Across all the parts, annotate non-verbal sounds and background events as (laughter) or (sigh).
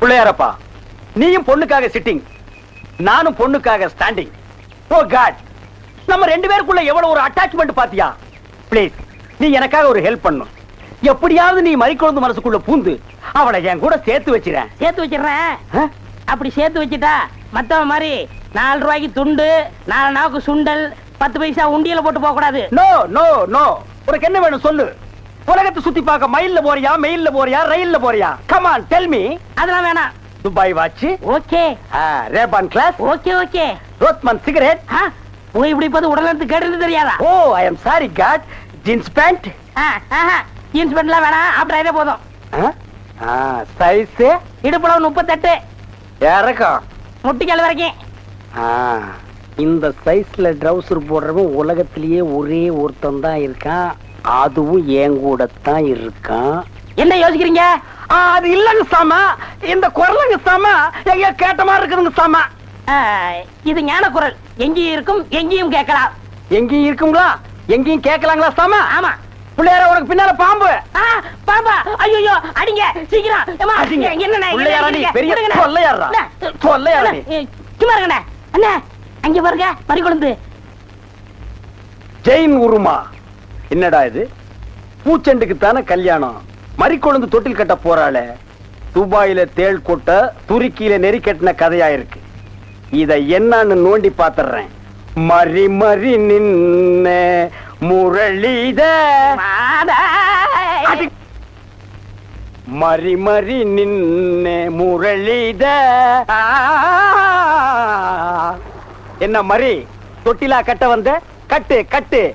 பிள்ளையாரப்பா நீயும் பொண்ணுக்காக சிட்டிங் நானும் பொண்ணுக்காக ஸ்டாண்டிங் ஓ காட் நம்ம ரெண்டு பேருக்குள்ள எவ்வளவு ஒரு அட்டாச்மெண்ட் பாத்தியா? ப்ளீஸ் நீ எனக்காக ஒரு ஹெல்ப் பண்ணும் எப்படியாவது நீ மறிக்கொழுந்து மனசுக்குள்ள பூந்து அவளை என் கூட சேர்த்து வச்சிரேன் சேர்த்து வச்சிடுறேன்? அப்படி சேர்த்து வச்சுட்டா மத்தவன் மாதிரி நாலு ரூபாய்க்கு துண்டு நாலு நாவுக்கு சுண்டல் பத்து பைசா உண்டியல போட்டு போக கூடாது நோ நோ நோ உனக்கு என்ன வேணும் சொல்லு. உலகத்தை சுத்தி பார்க்க மயில்ல போறியா மெயில்ல போறியா ரயில்ல போறியா? கமான் டெல் மீ அதெல்லாம் வேணாம். Dubai watch okay. Rayban glass okay okay. Rothmans cigarette போய் இப்படி பார்த்து உடல் எடுத்து கேட்டது தெரியாதா? ஓ I am sorry God jeans pant jeans பேண்ட்லாம் வேணாம். ஆயிட்டே போதும். சைஸ் இடுப்புல முப்பத்தெட்டு. இறக்கம். முட்டிக்கால் வரைக்கும். ஆ, இந்த சைஸ்ல ட்ரவுசர் போடுறவன் உலகத்திலேயே ஒரே ஒருத்தன் தான் இருக்கான். அதுவும் என் கூட தான் இருக்கான். என்ன யோசிக்கிறீங்க? அது இல்லங்க சாமா. இந்த குரலுங்க சாமா எங்க கேட்ட மாதிரி இருக்குதுங்க சாமா. இது ஞான குரல். எங்கேயும் இருக்கும் எங்கேயும் கேட்கலாம். எங்கேயும் இருக்குங்களா? எங்கேயும் கேட்கலாங்களா சாமா? ஆமா. பிள்ளையார உனக்கு பின்னால பாம்பு. ஆ, பாப்பா ஐயோ அடிங்க சீக்கிரம். என்ன பெரிய நீ. அண்ணே, சும்மா இருங்கண்ணே. அண்ணே அங்க பாருங்க மறிக்கொழுந்து ஜெயின் உருமா. என்னடா இது? பூச்செண்டுக்கு தானே கல்யாணம்? மறிக்கொழுந்து தொட்டில் கட்ட போறாளே. துபாயில தேள் கொட்ட துருக்கியில நெறி கட்டின கதையா இருக்கு. இத என்னன்னு நோண்டி பாத்துறேன். மறி மறி நின்ன முரளித. மறி மறி நின்ன முரளித. என்ன மறி? தொட்டிலா கட்ட வந்த? கட்டு கட்டு.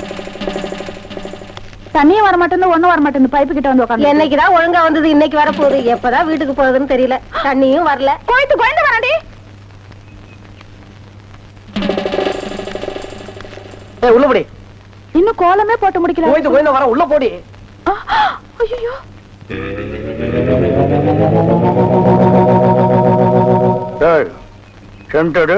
தண்ணியே வர மாட்டேன் ஒண்ணும் வர பைப்பு கிட்ட வந்து உட்காந்து என்னைக்குதான் ஒழுங்கா வந்தது இன்னைக்கு வர போகுது. எப்பதான் வீட்டுக்கு போகுதுன்னு தெரியல. தண்ணியும் வரல. கோயத்து குழந்தை ஏய் உள்ள போடி. இன்னும் கோலமே போட்டு முடிக்கல. கோயிந்து கோயிந்து வர உள்ள போடி. ஐயோ சென்டடு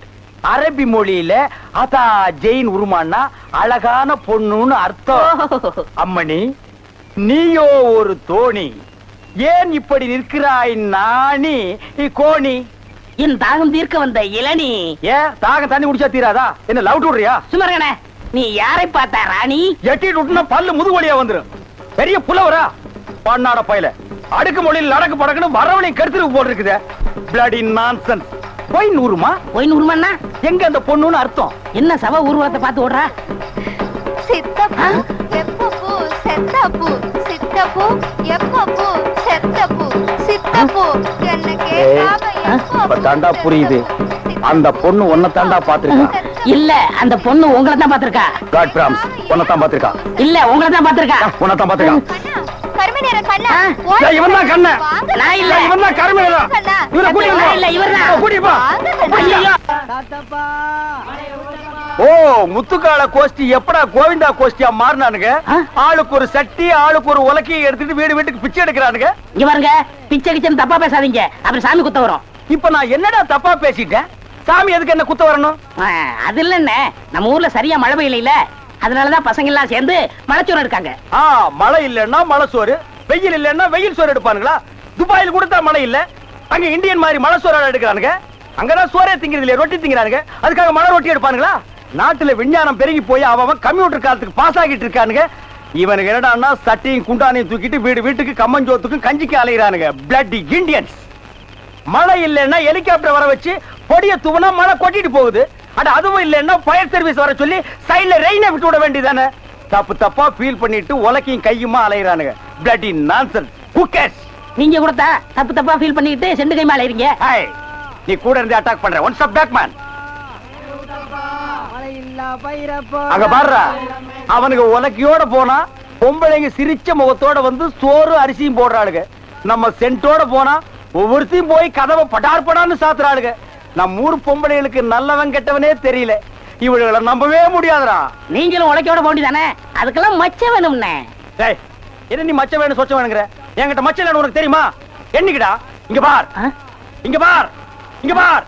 அரபி மொழியில அதா ஜெயின் உருமான்னா அழகான பொண்ணுன்னு அர்த்தம். அம்மணி நீயோ ஒரு தோணி ஏன் இப்படி நிற்கிறாய் நாணி கோணி? என் தாகம் தீர்க்க வந்த இளநீ. ஏன்? தாகம் தண்ணி குடிச்சா தீராதா? என்ன லவ் விடுறியா சுமரகனே நீ யாரை பார்த்தா ராணி? எட்டிட்டு விட்டுனா பல்லு முதுகு வழியா வந்துரும். பெரிய புலவரா? பண்ணாட பையல. அடுக்கு மொழியில் நடக்கு படக்குன்னு வரவனை கருத்துருக்கு போட்டிருக்குதே. பிளடி நான்சன்ஸ் போய் நூறுமா? போய் நூறுமண்ணா எங்க அந்த பொண்ணுன்னு அர்த்தம். என்ன சவ ஊர்வலத்தை பார்த்து ஓடுறா? சித்தப்பு எப்பப்பு செத்தப்பு சித்தப்பு எப்பப்பு செத்தப்பு சித்தப்பு. என்ன கேட்காம இப்ப தாண்டா புரியுது. அந்த பொண்ணு ஒன்ன தாண்டா பாத்துருக்கா இல்ல அந்த பொண்ணு உங்களை தான் பாத்திருக்கா காட் பிராம்ஸ் உன்னதான் பாத்திருக்கா இல்ல உங்களை தான் பாத்திருக்கா உன்னதான் பாத்திருக்கா கண்ணா கருமை கண்ணா. இவன் தான் நான் இல்ல. இவன் தான் இல்ல, ஓ முத்துக்கால கோஷ்டி எப்படா கோவிந்தா கோஷ்டியா மாறினானுங்க? ஆளுக்கு ஒரு சட்டி ஆளுக்கு ஒரு உலக்கையை எடுத்துட்டு வீடு வீட்டுக்கு பிச்சை எடுக்கிறானுங்க. இங்க பாருங்க பிச்சை கிச்சன் தப்பா பேசாதீங்க. அப்புறம் சாமி குத்த வரும். இப்ப நான் என்னடா தப்பா பேசிட்டேன்? சாமி எதுக்கு என்ன குத்த வரணும்? அது இல்லண்ணே. நம்ம ஊர்ல சரியா மழை பெய்யல அதனாலதான் பசங்க எல்லாம் சேர்ந்து மலைச்சோறு எடுக்காங்க. ஆ மழை இல்லன்னா மலைச்சோறு சோறு வெயில் இல்லன்னா வெயில் சோறு எடுப்பானுங்களா? துபாயில் கொடுத்தா மழை இல்ல அங்க இந்தியன் மாதிரி மழை சோறு எடுக்கிறானுங்க. அங்கதான் சோறே திங்கிறது இல்லையா ரொட்டி திங்கிறானுங்க. அதுக்காக மழை ரொட்டி எடுப்பானுங்களா? நாட்டுல விஞ்ஞானம் பெருகி போய் அவன் அவன் கம்ப்யூட்டர் காலத்துக்கு பாஸ் ஆகிட்டு இருக்கானுங்க. இவனுக்கு என்னடான்னா சட்டையும் குண்டானையும் தூக்கிட்டு வீடு வீட்டுக்கு கம்மஞ்சோத்துக்கும் கஞ்சிக்கு அலைகிறானுங்க பிளட் இண்டியன்ஸ் மழை இல்லைன்னா ஹெலிகாப்டர் வர வச்சு பொடிய தூவனா மழை கொட்டிட்டு போகுது. அட அதுவும் இல்லைன்னா ஃபயர் சர்வீஸ் வர சொல்லி சைடுல ரெயினை விட்டு விட வேண்டியதானே தப்பு தப்பா ஃபீல் பண்ணிட்டு உலக்கையும் கையுமா அலையறானுங்க. பிளட்டி நான்சென்ஸ் ஹூ கேர்ஸ் நீங்க கொடுத்தா தப்பு தப்பா ஃபீல் பண்ணிட்டு செண்டு கை மேல இருங்க ஹாய் நீ கூட இருந்து அட்டாக் பண்ற. ஒன் ஸ்டாப் பேக் மேன் அங்க பாருடா அவனுக்கு உலக்கையோட போனா பொம்பளைங்க சிரிச்ச முகத்தோட வந்து சோறு அரிசியும் போடுறாளுங்க. நம்ம சென்ட்டோட போனா ஒவ்வொருத்தையும் போய் கதவை படார் படான்னு சாத்துறாளுங்க. நம்ம ஊர் பொம்பளைகளுக்கு நல்லவன் கெட்டவனே தெரியல. இவளுகளை நம்பவே முடியாதுடா. நீங்களும் உழைக்கோட போண்டி தானே அதுக்கெல்லாம் மச்ச வேணும்னே. டேய் என்ன நீ மச்ச வேணும் சொச்ச வேணுங்கிற? என்கிட்ட மச்ச இல்லைன்னு உனக்கு தெரியுமா? என்னைக்குடா? இங்க பார்? இங்க பார். இங்க பார்.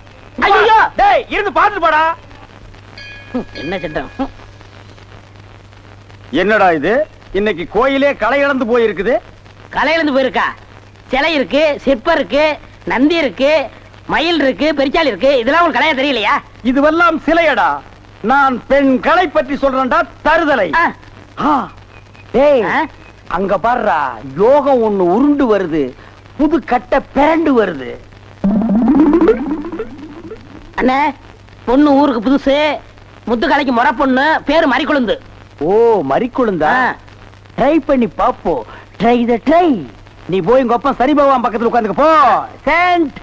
ஐயையோ! டேய் இருந்து பாத்துட்டு போடா. என்ன சட்டம். என்னடா இது? இன்னைக்கு கோயிலே களை இழந்து போயிருக்குது. கலையிலிருந்து போயிருக்கா? சிலை இருக்கு சிற்பம் இருக்கு நந்தி இருக்கு மயில் இருக்கு பெரிச்சாலி இருக்கு இதெல்லாம் உங்களுக்கு கலையா தெரியலையா? இதுவெல்லாம் சிலையடா. நான் பெண் கலை பற்றி சொல்றேன்டா தருதலை? அங்க பாருடா யோகம் ஒண்ணு உருண்டு வருது புது கட்டை பிறண்டு வருது. அண்ணே பொண்ணு ஊருக்கு புதுசு முத்துக்கலைக்கு முறை பொண்ணு பேரு மறிக்குழுந்து. ஓ மறிக்குழுந்தா. ட்ரை பண்ணி பாப்போம் ட்ரை த ட்ரை நீ போய் உங்க அப்பா சரி பகவான் பக்கத்துல உட்காந்துக்க போ. சென்ட்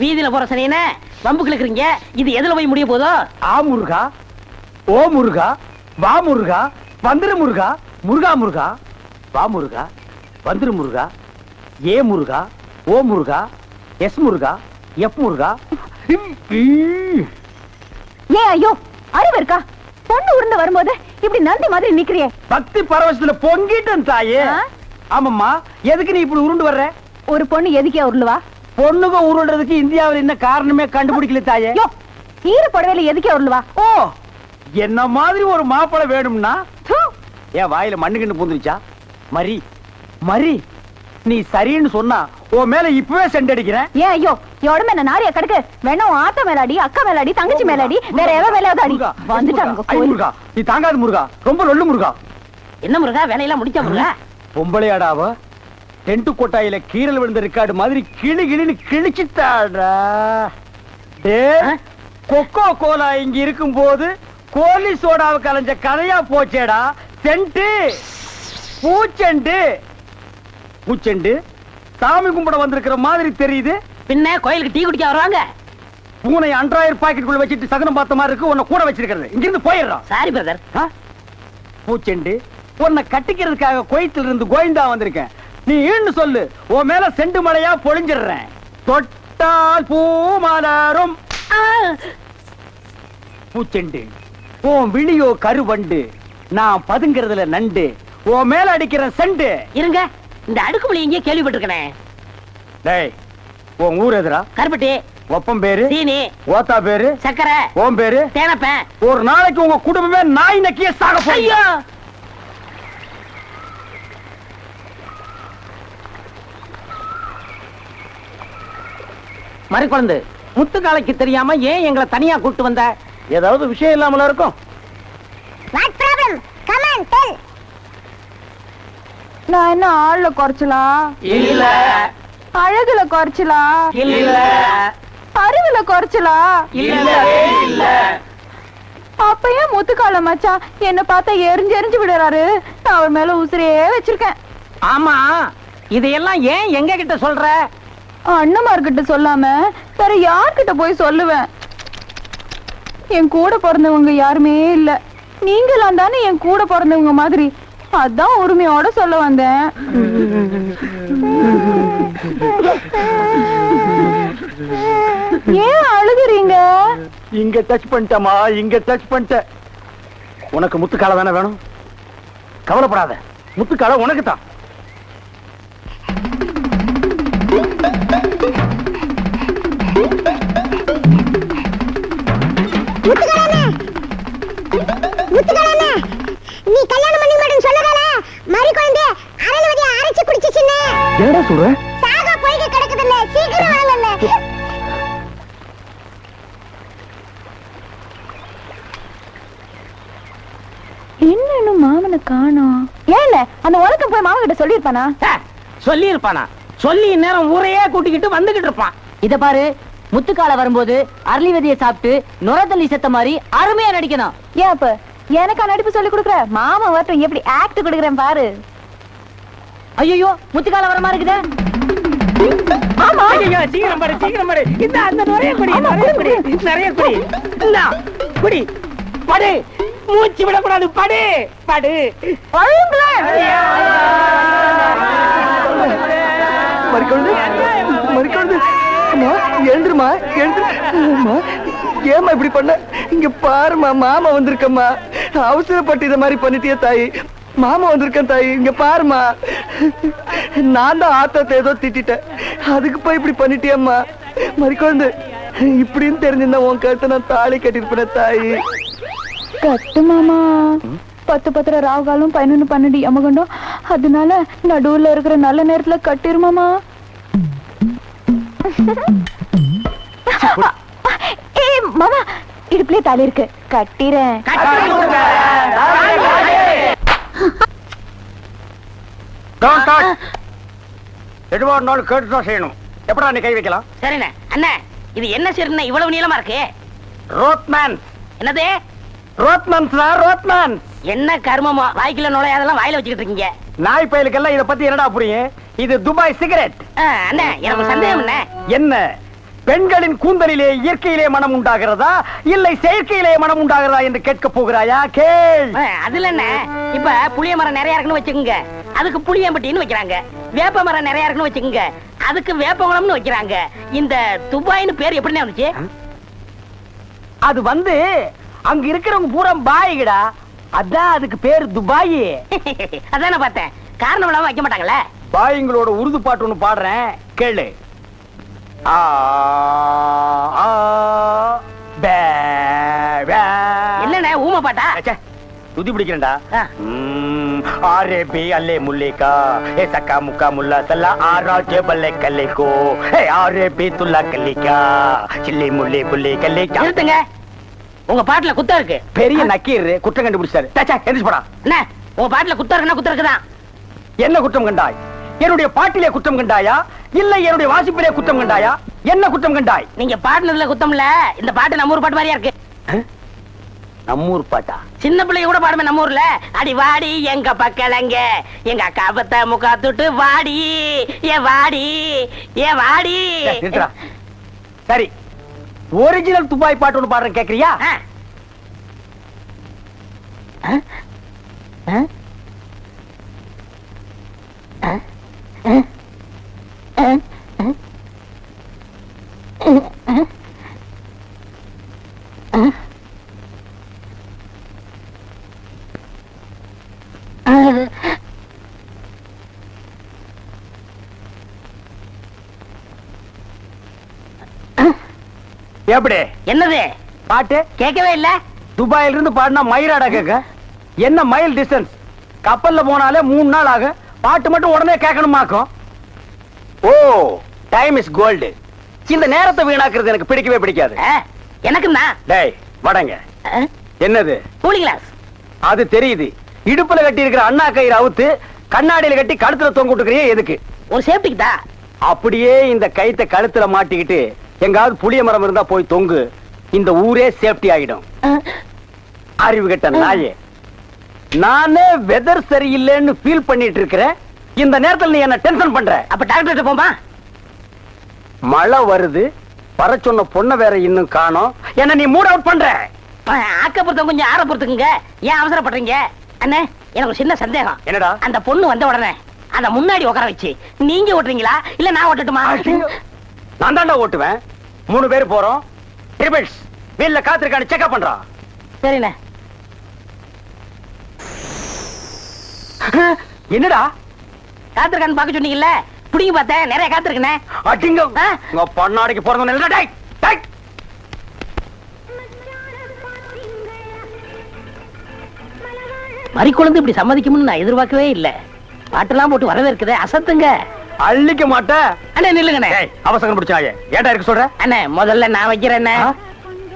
வீதியில போற சனியனே வம்புக்கு இருக்கிறீங்க. இது எதுல போய் முடிய போதோ? ஆ முருகா. ஓ முருகா. வா முருகா. வந்துரு முருகா. முருகா முருகா. வா முருகா. வந்துரு முருகா. ஏ முருகா. ஓ முருகா. எஸ் முருகா. எப் முருகா. ஏன் ஐயோ அறிவு இருக்கா? பொண்ணு உருண்டு வரும்போது இப்படி நந்தி மாதிரி நிக்கிறியே. பக்தி பரவசத்துல பொங்கிட்டேன் தாயே? ஆமாம்மா எதுக்கு நீ இப்படி உருண்டு வர்ற? ஒரு பொண்ணு எதுக்கே உருளுவா பொண்ணுங்க உருள்றதுக்கு இந்தியாவில் என்ன காரணமே கண்டுபிடிக்கல தாயே. ஈர புடவையில எதுக்கே உருளுவா? ஓ என்ன மாதிரி ஒரு மாப்பிளை வேணும்னா? என் வாயில மண்ணு கிண்டு பூந்துருச்சா? மரி மரி நீ சரின்னு சொன்னா உன் மேல இப்பவே செண்டடிக்கிறேன் ஏன் ஐயோ என் உடம்பு என்ன நாரியா கிடக்கு? வேணா உன் ஆத்தா மேலாடி அக்கா மேலாடி தங்கச்சி மேலாடி வேற எவ மேலாவது அடி முருகா, வந்துட்டாங்க. முருகா நீ தாங்காது முருகா ரொம்ப லொல்லு முருகா. என்ன முருகா வேலையெல்லாம் முடிச்சா முருகா? பொம்பளையாடாவ டென்ட் கொட்டாயில கீரல் விழுந்த ரெக்கார்டு மாதிரி கிளி கிளின்னு கிழிச்சிட்டாடா ஆ? கொக்கோ கோலா இங்க இருக்கும்போது கோலி சோடாவை கலைஞ்ச கதையா போச்சேடா. சென்ட்டு பூச்செண்டு. பூச்செண்டு சாமி கும்பிட வந்திருக்கிற மாதிரி தெரியுது. பின்ன கோயிலுக்கு டீ குடிக்க வருவாங்க. பூனை அன்றாயிரம் பாக்கெட்டுக்குள்ள வச்சுட்டு சகனம் பார்த்த மாதிரி இருக்கு உன்னை கூட வச்சிருக்கிறது. இங்கிருந்து போயிடுறான் சாரி பிரதர்? பூச்செண்டு உன்னை கட்டிக்கிறதுக்காக கோயத்துல இருந்து கோயந்தா வந்திருக்கேன். நீ ஈன்னு சொல்லு. உன் மேல செண்டு மலையா பொழிஞ்சிடுறேன். தொட்டால் பூ மலரும். பூச்செண்டு. உன் விழியோ கருவண்டு. நான் பதுங்கிறதுல நண்டு. உன் மேல அடிக்கிற செண்டு. இருங்க. இந்த அடுக்குமொழி எங்கேயே கேள்விப்பட்டிருக்கனே. டேய் உன் ஊர் எதுரா கருப்பட்டி. ஒப்பம் பேரு? சீனி. ஓத்தா பேரு? சக்கரை ஓம் பேரு? தேனப்பேன் ஒரு நாளைக்கு உங்க குடும்பமே நாய் நக்கிய சாக போறீங்க மறிக்குழந்து. முத்துக்காலைக்கு தெரியாம ஏன் எங்களை தனியா கூட்டு வந்த? ஏதாவது விஷயம் இல்லாமல இருக்கும்? நான் என்ன ஆள்ல குறைச்சலா? இல்ல. அழகுல குறைச்சலா? இல்ல. அறிவுல குறைச்சலா? இல்லவே இல்ல. அப்ப ஏன் முத்துக்கால மச்சான் என்ன பார்த்தா எரிஞ்சு எரிஞ்சு விடுறாரு? நான் அவர் மேல உசிரியே வச்சிருக்கேன். ஆமா. இதையெல்லாம் ஏன் எங்க கிட்ட சொல்ற? அண்ணமார்கிட்ட சொல்லாம வேற யார்கிட்ட போய் சொல்லுவேன்? என் கூட பிறந்தவங்க யாருமே இல்ல. நீங்களாம் தானே என் கூட பிறந்தவங்க மாதிரி. அதான் உரிமையோட சொல்ல வந்தேன். ஏன் அழுகுறீங்க? இங்க டச் பண்ணிட்டமா இங்க டச் பண்ணிட்ட உனக்கு முத்துக்கால தானே வேணும்? கவலைப்படாத. முத்துக்கால உனக்கு தான் நீ கல்யாணம் பண்ணி மாட்டேன்னு சொல்லதால மறி குழந்தை அரளவதிய அரைச்சு குடிச்சிச்சுன்னு என்னடா சொல்ற? சாகா போய்க்கு கிடக்குதுல்ல சீக்கிரம் வாங்கல்ல என்ன மாமனை காணோம் ஏன் அந்த உலகம் போய் மாமன் கிட்ட சொல்லிருப்பானா சொல்லி இருப்பானா சொல்லி நேரம் ஊரையே கூட்டிக்கிட்டு வந்துகிட்டு இருப்பான். இத பாரு முத்துக்கால வரும்போது அரளி விதைய சாப்பிட்டு நுரத்தள்ளி செத்த மாதிரி அருமையா நடிக்கணும். ஏன் அப்ப? எனக்கா நடிப்பு சொல்லி கொடுக்குற? மாமா வரட்டும் எப்படி ஆக்ட் கொடுக்குறேன் பாரு. ஐயோ முத்துக்கால வர மாதிரி இருக்குதே. ஐயையோ, சீக்கிரம் பாரு சீக்கிரம் பாரு. இந்த அந்த நிறைய குடி நிறைய குடி நிறைய குடி. இந்தா, குடி. படு. மூச்சு விடக்கூடாது படு. படு. மறிக்கொழுந்து மறிக்கொழுந்து அம்மா எழுந்துருமா எழுந்துருமா ஏமா இப்படி பண்ண? இங்க பாருமா மாமா வந்திருக்கம்மா. அவசரப்பட்டு இத மாதிரி பண்ணிட்டியே தாய். மாமா வந்திருக்கேன் தாய். இங்க பாருமா நான் தான் ஆத்தத்தை ஏதோ திட்டிட்டேன். அதுக்கு போய் இப்படி பண்ணிட்டியம்மா. மறிக்கொழுந்து. இப்படின்னு தெரிஞ்சிருந்தா உன் கழுத்தை நான் தாலி கட்டிருப்பேன் தாய். கட்டு மாமா. பத்து பத்திர ராவுகாலம் பதினொன்னு பன்னெண்டு யமகண்டம் அதனால நடுவுல இருக்கிற நல்ல நேரத்துல கட்டிருமாமா ஏ மாமா. இடுப்புலயே தாலி இருக்கு. கட்டிறேன். எதுவா இருந்தாலும் செய்யணும். எப்படா நீ கை வைக்கலாம்? சரிண்ணே. அண்ணே இது என்ன சரிண்ணே இவ்வளவு நீளமா இருக்கு? ரோத்மேன் என்னது? ரோத்மன்ஸ் ரோத்மேன் என்ன கர்மமோ? வாய்க்குள்ள நுழையாதெல்லாம் வாயில வச்சுக்கிட்டு இருக்கீங்க. நாய் பயலுக்கெல்லாம் இத பத்தி என்னடா புரியும்? இது துபாய் சிகரெட். அண்ணே எனக்கு சந்தேகம் என்ன என்ன? பெண்களின் கூந்தலிலே இயற்கையிலே மனம் உண்டாகிறதா? இல்லை செயற்கையிலே மனம் உண்டாகிறதா என்று கேட்க போகிறாயா? கேள். அதுல என்ன? இப்ப புளிய மரம் நிறைய இருக்குன்னு வச்சுக்கோங்க. அதுக்கு புளியம்பட்டின்னு வைக்கிறாங்க. வேப்ப மரம் நிறைய இருக்குன்னு வச்சுக்கோங்க. அதுக்கு வேப்பகுளம்னு வைக்கிறாங்க. இந்த துபாய்னு பேர் எப்படிண்ணே வந்துச்சு? அது வந்து அங்க இருக்கிறவங்க பூரா பாய்கடா. அதான் அதுக்கு பேர் துபாய். (laughs) அதானே பார்த்தேன். காரணம் இல்லாம வைக்க மாட்டாங்கல்ல பாய்ங்களோட உருது பாட்டு ஒண்ணு பாடுறேன். கேளு. ஆ. என்னண்ணே ஊமை பாட்டா? துதி பிடிக்கிறேன்டா. ஆரே பி அல்லே முல்லிகா ஏ சக்கா முக்கா முல்லா சல்லா ஆரா ஜெபல்லே கல்லிக்கோ ஏ ஆரே பி துல்லா கல்லிக்கா. சில்லி முல்லி புல்லி கல்லிக்கா. நிறுத்துங்க. உங்க பாட்டுல குத்தம் இருக்கு. பெரிய நக்கீர் குற்றம் கண்டுபிடிச்சாரு. டச்சா எந்திரிச்சு போடா. என்ன? உங்க பாட்டுல குத்தம் இருக்குன்னா இருக்குதான் என்ன குற்றம் கண்டாய்? என்னுடைய பாட்டிலே குற்றம் கண்டாயா? இல்லை என்னுடைய வாசிப்பிலே குற்றம் கண்டாயா? என்ன குற்றம் கண்டாய்? நீங்க பாடுனதுல குத்தம் இல்ல. இந்த பாட்டு நம்ம ஊர் பாட்டு மாதிரியா இருக்கு. நம்மூர் பாட்டா? சின்ன பிள்ளைங்க கூட பாடுமே நம்ம ஊர்ல. அடி வாடி எங்க பக்கலங்க. எங்க அக்கா பத்த முக்கா தொட்டு வாடி. ஏ வாடி ஏ வாடி. சரி. ஒரிஜினல் துபாய் பாட்டு ஒண்ணு பாடுறேன் கேக்குறியா? ஆ. எப்படி? என்னது? பாட்டு? கேட்கவே இல்ல. துபாயில இருந்து பாடினா மயிலாடா கேட்க? என்ன மைல் டிஸ்டன்ஸ் கப்பல்ல போனாலே மூணு நாள் ஆகும். பாட்டு மட்டும் உடனே கேட்கணுமாக்கும்? ஓ டைம் இஸ் கோல்டு இந்த நேரத்தை வீணாக்குறது எனக்கு பிடிக்கவே பிடிக்காது. ஆ, எனக்கும் தான் டேய் வடங்க? என்னது? கூலிங் கிளாஸ் அது தெரியுது. இடுப்புல கட்டி இருக்கிற அண்ணா கயிறு அவுத்து கண்ணாடியில கட்டி கழுத்துல தொங்க விட்டுக்கிறியே எதுக்கு? ஒரு சேஃப்டிக்கு தான் அப்படியே இந்த கயித்தை கழுத்துல மாட்டிக்கிட்டு எங்காவது புளிய மரம் இருந்தா போய் தொங்கு. இந்த ஊரே சேஃப்டி ஆகிடும் அறிவு கெட்ட நாயே. நானே வெதர் சரியில்லைன்னு ஃபீல் பண்ணிட்டு இருக்கிறேன் இந்த நேரத்துல நீ என்ன டென்ஷன் பண்ற. அப்ப டாக்டர் போமா மழை வருது. வர சொன்ன பொண்ணை வேற இன்னும் காணோம். என்ன நீ மூட் அவுட் பண்ற. ஆக்கப்புறத்தம் கொஞ்சம் ஆற பொறுத்துக்குங்க? ஏன் அவசரப்படுறீங்க? அண்ணே எனக்கு ஒரு சின்ன சந்தேகம். என்னடா? அந்த பொண்ணு வந்த உடனே அத முன்னாடி உட்கார வச்சு நீங்க ஓட்டுறீங்களா? இல்ல நான் ஓட்டட்டுமா? நான் தாண்டா ஓட்டுவேன். மூணு பேர் போறோம். ட்ரிபிள்ஸ் வீல்ல காத்திருக்கான்னு செக்அப் பண்றான் சரிண்ணே. (laughs) என்னடா? காத்திருக்கான்னு பார்க்க சொன்னீங்கல்ல? புடிங்க பார்த்தேன் நிறைய காத்திருக்கனே அடிங்க? உங்க பொண்ணாடிக்கு பிறந்தவன் இல்ல டேய் டேய். மறிக்குழந்து இப்படி சம்மதிக்கும்னு நான் எதிர்பார்க்கவே இல்ல. பாட்டெல்லாம் போட்டு வரவேற்குதே அசத்துங்க. அள்ளிக்க மாட்டேன் அண்ணே நில்லுங்கண்ணே. அவசரம் பிடிச்சாயே ஏன்டா இருக்கு சொல்ற? அண்ணே முதல்ல நான் வைக்கிறேன்?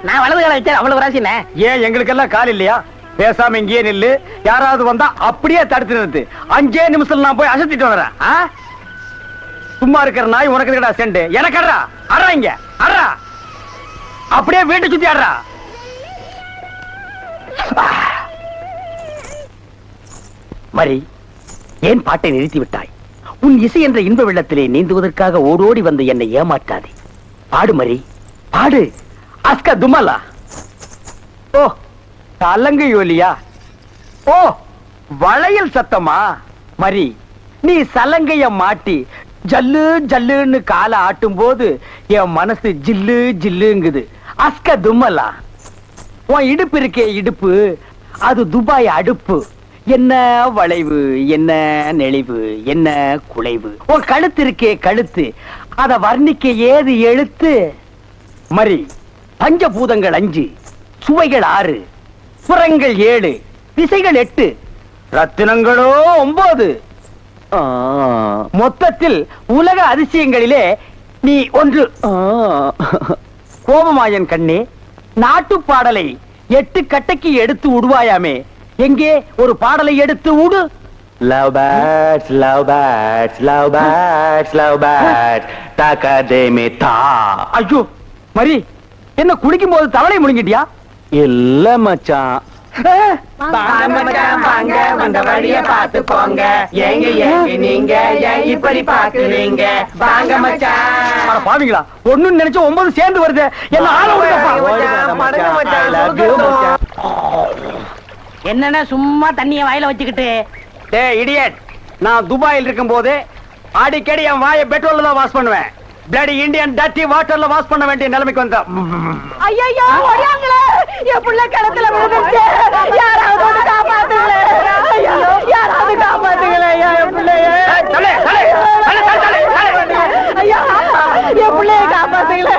நான் வலது கால வச்சேன் அவ்வளவு ராசிண்ணே. ஏன் எங்களுக்கெல்லாம் கால் இல்லையா? பேசாம இங்கேயே நில்லு. யாராவது வந்தா அப்படியே தடுத்து நிறுத்து அஞ்சே நிமிஷத்துல நான் போய் அசத்திட்டு வரேன் சும்மா இருக்கிற நாய் உனக்கு இருக்கடா செண்டு? எனக்கு அட்றா. அட்றா இங்க. அட்றா. அப்படியே வீட்டை சுத்தி ஆடுறா மரி ஏன் பாட்டை நிறுத்தி விட்டாய் உன் இசை என்ற இன்ப வெள்ளத்திலே நீந்துவதற்காக ஓடோடி வந்து என்னை ஏமாற்றாதே. பாடு மரி. பாடு. அஸ்கா துமாலா ஓ தலங்கு யோலியா? ஓ வளையல் சத்தமா? மரி நீ சலங்கைய மாட்டி ஜல்லு ஜல்லுன்னு காலை ஆட்டும் போது என் மனசு ஜில்லு ஜில்லுங்குது. அஸ்க தும்மலா? உன் இடுப்பு இருக்கே இடுப்பு அது துபாய் அடுப்பு. என்ன வளைவு என்ன நெளிவு என்ன குலைவு? உன் கழுத்து இருக்கே கழுத்து அத வர்ணிக்க ஏது எழுத்து? மரி பஞ்சபூதங்கள் அஞ்சு சுவைகள் ஆறு. புறங்கள் ஏழு திசைகள் எட்டு ரத்தினங்களோ ஒன்பது மொத்தத்தில் உலக அதிசயங்களிலே நீ ஒன்று. கோபமாயன் கண்ணே நாட்டு பாடலை எட்டு கட்டைக்கு எடுத்து உடுவாயாமே. எங்கே ஒரு பாடலை எடுத்து உடு. Love birds, love birds, love birds, love birds. Takademe ta. ஐயோ மரி என்ன குளிக்கும் போது தவளை முழுங்கிட்டியா? இல்ல மச்சான். வந்த வழிய பார்த்து போங்க. எங்க எங்க நீங்க இப்படி பாக்குறீங்க வாங்க மச்சான். பாவீங்களா. ஒண்ணு நினைச்சு ஒன்பது சேர்ந்து வருது. என்ன ஆள என்னன்னா சும்மா தண்ணிய வாயில வச்சுக்கிட்டு? டேய் இடியட் நான் துபாயில் இருக்கும் போது அடிக்கடி என் வாயை பெட்ரோல்ல தான் வாஷ் பண்ணுவேன். பிளடி இந்தியன் டட்டி வாட்டர்ல வாஷ் பண்ண வேண்டிய நிலைமைக்கு வந்த. ஐயோ ஓடியாங்களே. என் புள்ள கிணத்துல விழுந்துச்சு யாராவது வந்து காப்பாத்துங்களே. யாராவது காப்பாத்துங்களே என் பிள்ளைய. ஐயோ என் பிள்ளைய காப்பாத்துங்களே.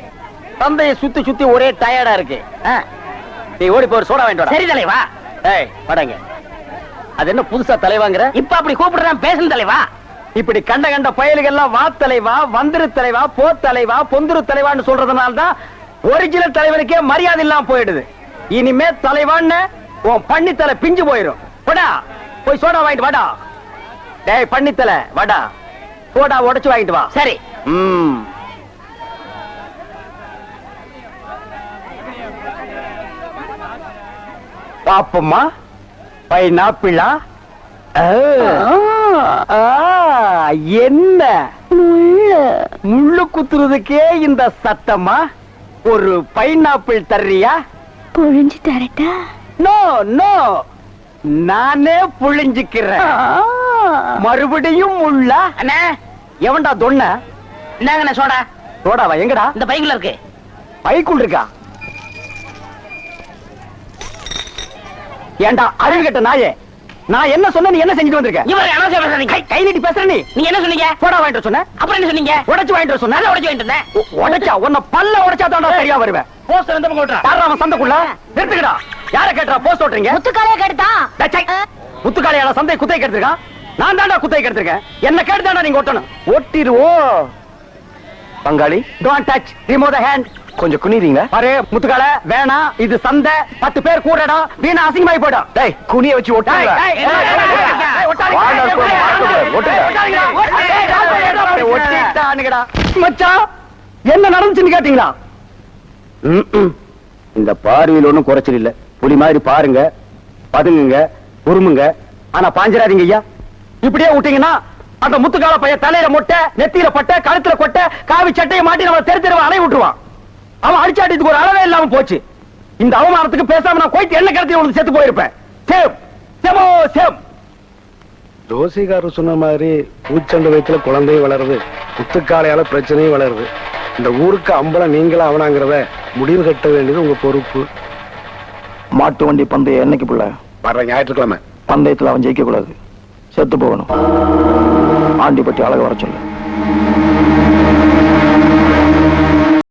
தந்தைய சுத்தி சுத்தி ஒரே டயர்டா இருக்கு. நீ ஓடி போய் சோடா வாங்கிட்டு வாடா. சரி தலைவா. ஏய் படங்க. அது என்ன புதுசா தலைவாங்கிற? இப்ப அப்படி கூப்பிடுறேன் பேசணும் தலைவா. இப்படி கண்ட கண்ட பயலுகள் எல்லாம் வா தலைவா வந்திரு தலைவா போ தலைவா பொந்துரு தலைவான்னு சொல்றதுனால தான் ஒரிஜினல் தலைவனுக்கே மரியாதை இல்லாம போயிடுது. இனிமே தலைவான்னு உன் பண்ணித்தலை பிஞ்சு போயிரும். போடா போய் சோடா வாங்கிட்டு வாடா. டேய் பண்ணித்தலை வாடா. சோடா உடைச்சு வாங்கிட்டு வா. சரி. ம். பாப்பம்மா பைனாப்பிளா? என்ன? முள்ளு குத்துறதுக்கே இந்த சத்தமா? ஒரு பைனாப்பிள் தர்றியா? புழிஞ்சு தரட்டா? No no. நானே புழிஞ்சுக்கிறேன். மறுபடியும் முள்ள? அண்ணே. எவன்டா தொன்ன? இந்தாங்கண்ணே சோடா? சோடாவா? எங்கடா? இந்த பைக்குள்ள இருக்கு. பைக்குள் இருக்கா ஏண்டா அறிவு கட்ட நாயே? நான் என்ன சொன்ன நீ என்ன செஞ்சுட்டு வந்திருக்க? இவர் அனாவசிய பேசுறீங்க கை கை நீட்டி பேசுற நீ. நீங்க என்ன சொன்னீங்க? போடா வாங்கிட்டு வர சொன்ன அப்புறம் என்ன சொன்னீங்க? உடைச்சு வாங்கிட்டு வர சொன்ன உடைச்சு வாங்கிட்டு இருந்தேன் உடைச்சா? உன்னை பல்ல உடைச்சா தான்டா சரியா வருவேன். போஸ்டர் எந்த பக்கம் ஓட்டுறா யாரா அவன் சந்தைக்குள்ள? நிறுத்துக்கடா. யார கேட்டா போஸ்ட் ஓட்டுறீங்க? முத்துக்காலையே கெடுத்தான் டச்சை. முத்துக்காளையால சந்தை குத்தை கெடுத்திருக்கான். நான் தான்டா குத்தை கெடுத்திருக்கேன். என்ன கேட்டு தான்டா நீங்க ஒட்டணும் ஒட்டிடுவோம் பங்காளி don't touch remove the hand கொஞ்சம் குனிறீங்க பாரு முத்துக்கால வேணாம் இது சந்தை பத்து பேர் கூடடா வீணா அசிங்கமாயி போயிடும் டேய் குனிய வச்சு ஒட்டுங்க என்ன நடந்துச்சுன்னு கேட்டீங்களா. இந்த பார்வையில் ஒண்ணும் குறைச்சல் இல்ல புலி மாதிரி பாருங்க பதுங்குங்க உருமுங்க ஆனா பாஞ்சிராதீங்க ஐயா இப்படியே விட்டீங்கன்னா அந்த முத்துக்கால பையன் தலையில மொட்டை நெத்தியில பட்டை கழுத்துல கொட்டை காவி சட்டையை மாட்டி நம்ம தெரு தெருவ அலை விட்டுருவான் அவன் அடிச்சாட்டியதுக்கு ஒரு அளவே இல்லாம போச்சு. இந்த அவமானத்துக்கு பேசாம நான் கோய்த்து என்ன கடத்தி உனக்கு செத்து போயிருப்பேன். Same சேமோ same. ஜோசிகாரர் சொன்ன மாதிரி பூச்சண்டு வயிற்றுல குழந்தையும் வளருது. குத்துக்காலையால பிரச்சனையும் வளருது. இந்த ஊருக்கு அம்பலம் நீங்களா அவனாங்கிறத முடிவு கட்ட வேண்டியது உங்க பொறுப்பு. மாட்டு வண்டி பந்தயம் என்னைக்கு புள்ள? வர்ற ஞாயிற்றுக்கிழமை. பந்தயத்துல அவன் ஜெயிக்க கூடாது செத்து போகணும். ஆண்டிப்பட்டி அழக வர சொல்லு.